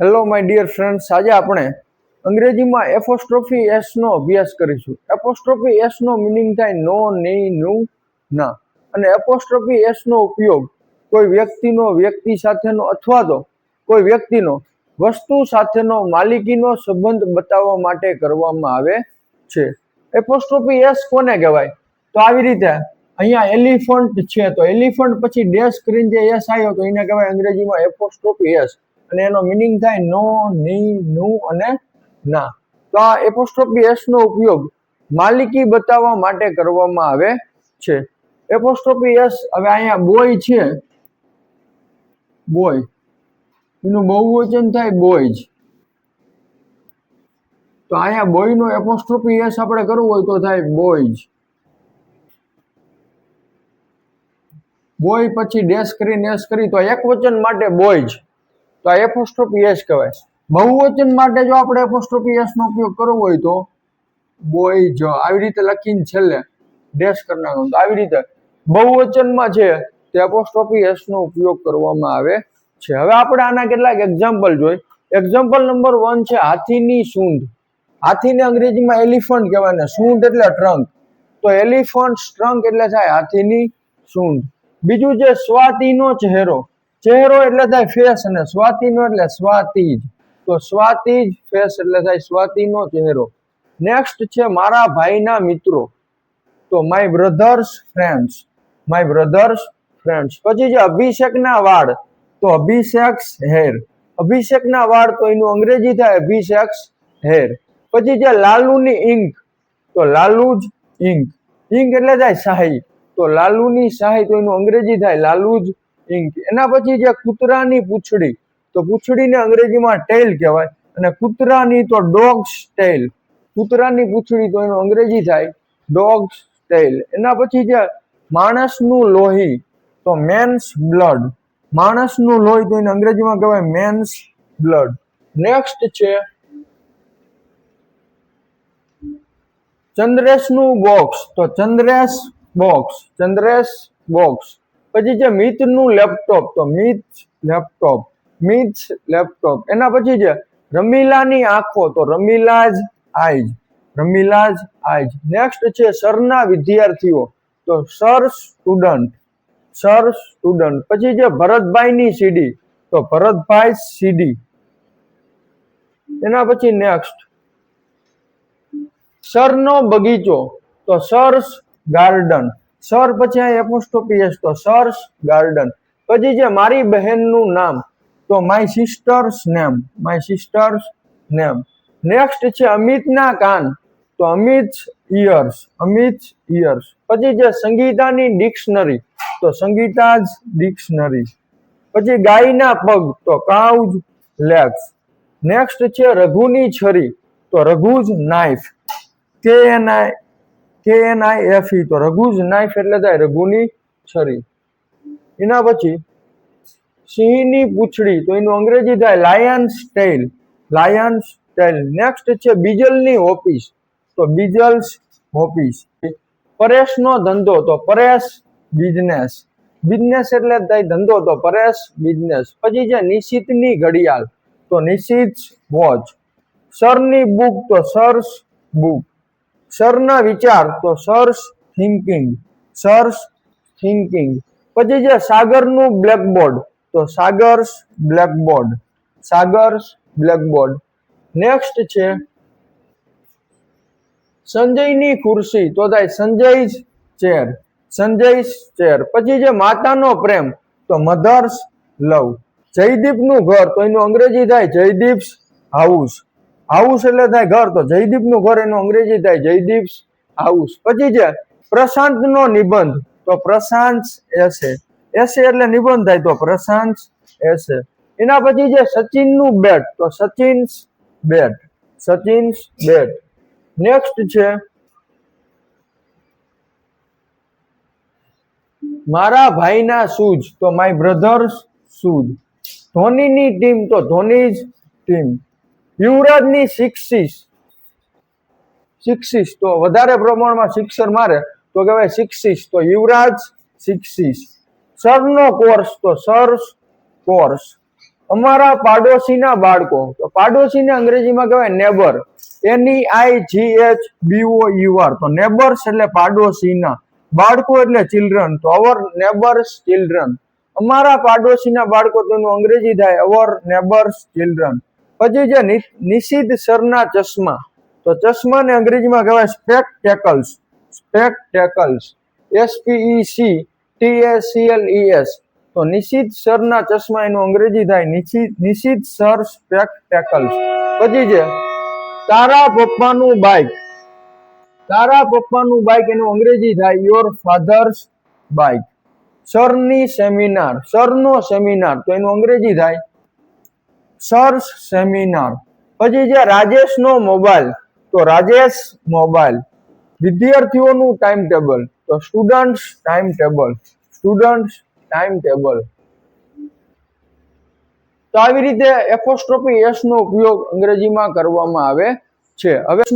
Hello my dear friends આજે આપણે અંગ્રેજીમાં એપોસ્ટ્રોફી એસ નો અભ્યાસ કરીશું. એપોસ્ટ્રોફી એસ નો મિનિંગ થાય નો ની નું, ના. અને એપોસ્ટ્રોફી એસ નો ઉપયોગ કોઈ વ્યક્તિનો, વ્યક્તિ સાથેનો અથવા તો કોઈ વ્યક્તિનો, વસ્તુ સાથેનો, માલિકીનો સંબંધ બતાવવા માટે કરવામાં આવે છે. એપોસ્ટ્રોફી એસ કોને કહેવાય? તો આવી રીતે અહીંયા એલિફન્ટ છે. તો એલિફન્ટ પછી ડેશ કરીને જે એસ આવ્યો તો એને કહેવાય અંગ્રેજીમાં એપોસ્ટ્રોફી એસ અને એનો મિનિંગ થાય નો, ની, નું અને ના. તો આ એપોસ્ટ્રોફી એસ નો ઉપયોગ માલિકી બતાવવા માટે કરવામાં આવે છે. એપોસ્ટ્રોફી એસ હવે અહીંયા બોય છે. બોય એનું બહુવચન થાય બોયઝ તો અહીંયા બોય નો એપોસ્ટ્રોફી એસ આપણે કરવું હોય તો થાય બોયજ બોય પછી ડેશ કરીને એસ કરી, તો એક વચન માટે બોયઝ તો આ એપોસ્ટ્રોફી એસ કહેવાય. બહુવચન માટે જો આપણે એપોસ્ટ્રોફી એસ નો ઉપયોગ કરવો હોય તો બોય જ, આવી રીતે લખીને છેલ્લે ડેશ કરી નાખવાનું. તો આવી રીતે બહુવચનમાં છે તે એપોસ્ટ્રોફી એસ નો ઉપયોગ કરવામાં આવે છે. હવે આપણે આના કેટલાક એક્ઝામ્પલ જોઈ. એક્ઝામ્પલ નંબર વન છે હાથીની સૂંઢ. હાથીને અંગ્રેજીમાં એલિફન્ટ કહેવાય ને, સૂંઢ એટલે ટ્રંક તો એલિફન્ટ ટ્રંક એટલે થાય હાથીની સૂંઢ. બીજું છે સ્વાતિનો ચહેરો. ચહેરો એટલે થાય ફેસ અને સ્વાતિનો એટલે સ્વાતિજ તો સ્વાતિજ ફેસ એટલે થાય સ્વાતિનો ચહેરો. નેક્સ્ટ છે મારા ભાઈના મિત્રો. તો my brother's friends my brother's friends પછી છે અભિષેકના વાળ. તો અભિષેક્સ હેર અભિષેકના વાળ તો એનું અંગ્રેજી થાય અભિષેક્સ હેર પછી છે લાલુની ઇંક તો લાલુજ ઇંક ઇંક એટલે થાય શાહી. તો લાલુની શાહી તો એનું અંગ્રેજી થાય લાલુજ ઇંક એના પછી છે કૂતરાની પૂંછડી, તો પૂંછડીને અંગ્રેજીમાં ટેલ કહેવાય અને કૂતરાની તો ડોગ્સ ટેલ કૂતરાની પૂંછડી તો એનું અંગ્રેજી થાય ડોગ્સ ટેલ એના પછી છે માણસનું લોહી, તો મેન્સ બ્લડ માણસનું લોહી તો એને અંગ્રેજીમાં કહેવાય મેન્સ બ્લડ નેક્સ્ટ છે ચંદ્રેશનું બોક્સ તો ચંદ્રેશ બોક્સ ચંદ્રેશ બોક્સ પછી છે મિતનું લેપટોપ, તો મિથ લેપટોપ મિથ લેપટોપ. એના પછી છે, રમીલાની આંખો, તો રમીલાજ આઈજ રમીલાજ આઈજ. નેક્સ્ટ છે સરના વિદ્યાર્થીઓ, તો સર સ્ટુડન્ટ સર સ્ટુડન્ટ પછી છે ભરતભાઈની સીડી, તો ભરતભાઈ સીડી. એના પછી નેક્સ્ટ સરનો બગીચો, તો સર્સ ગાર્ડન સર પછી અહીં એપોસ્ટ્રોફી એસ તો સર્સ ગાર્ડન. પછી છે મારી બહેનનું નામ, તો my sister's name my sister's name next છે અમિતના કાન, તો અમિત ઇયર્સ અમિત ઇયર્સ પછી છે સંગીતાની ડિક્શનરી, તો સંગીતાજ ડિક્શનરી. પછી ગાયના પગ, તો કાઉજ લેગ્સ નેક્સ્ટ છે રઘુની છરી, તો Raghu's knife K N K N I F E તો રઘુજ નાઇફ એટલે થાય રઘુની છરી. એના પછી સિંહની પૂંછડી, તો એનું અંગ્રેજી થાય lion's tail lion's tail next છે બીજલની ઓફિસ તો બીજલ્સ ઓફિસ પરેશનો ધંધો, તો પરેશ બિઝનેસ. બિઝનેસ એટલે થાય ધંધો, તો પરેશ બિઝનેસ. પછી છે નિશિતની ઘડિયાળ, તો નિશિત વોચ સરની બુક, તો સર્સ બુક. સરના વિચાર તો સર્સ થિંકિંગ સર્સ થિંકિંગ પછી છે સાગરનું બ્લેકબોર્ડ તો Sagar's blackboard Sagar's blackboard next છે સંજયની ખુરશી, તો થાય સંજય's ચેર સંજય ચેર પછી છે માતાનો પ્રેમ, તો મધર્સ લવ. જયદીપનું ઘર, તો એનું અંગ્રેજી થાય જયદીપ્સ હાઉસ હાઉસ એટલે થાય ઘર. તો જયદીપનું ઘર એનું અંગ્રેજી થાય જયદીપ હાઉસ. પછી છે, પ્રશાંતનો નિબંધ. તો પ્રશાંત એસે એસે એટલે નિબંધ થાય તો પ્રશાંત એસે એના પછી છે, સચિનનું બેટ. તો Sachin's bat. Sachin's bat. Next છે, મારા ભાઈના શૂઝ તો માય બ્રધર્સ શૂઝ ધોનીની ટીમ તો ધોનીજ ટીમ યુવરાજની સિક્સીસ શિક્ષિશ તો વધારે પ્રમાણમાં સિક્સર મારે. તો કહેવાય શિક્ષિશ તો યુવરાજ સિક્સીસ સરનો કોર્સ. તો સર કોર્સ. અમારા પાડોશીના બાળકો. તો પાડોશીને અંગ્રેજીમાં કહેવાય neighbour. N E I G H B O U R તો નેબર્સ એટલે પાડોશીના. બાળકો એટલે ચિલ્ડ્રન તો અવર નેબર્સ ચિલ્ડ્રન અમારા પાડોશીના બાળકો તેનું અંગ્રેજી થાય. અવર નેબર્સ ચિલ્ડ્રન પછી જે નિષિદ્ધ સરના ચશ્મા, તો ચશ્માને અંગ્રેજીમાં કહેવાય સ્પેકટેકલ્સ સ્પેકટેકલ્સ એસપીઈ ટી એસ તો નિષિદ્ધ સરના ચશ્મા એનું અંગ્રેજી થાય નિશિત સર સ્પેકટેકલ્સ પછી છે તારા પપ્પાનું બાઇક તારા પપ્પાનું બાઇક એનું અંગ્રેજી થાય યોર ફાધર્સ બાઇક સરની સેમિનાર સરનો સેમિનાર તો એનું અંગ્રેજી થાય સર્સ સેમિનાર. પછી છે રાજેશનો મોબાઈલ, તો રાજેશ મોબાઈલ. વિદ્યાર્થીઓનું ટાઈમ ટેબલ, તો students time table, students time table. તો આવી રીતે એપોસ્ટ્રોફી એસ નો ઉપયોગ અંગ્રેજીમાં કરવામાં આવે છે. હવે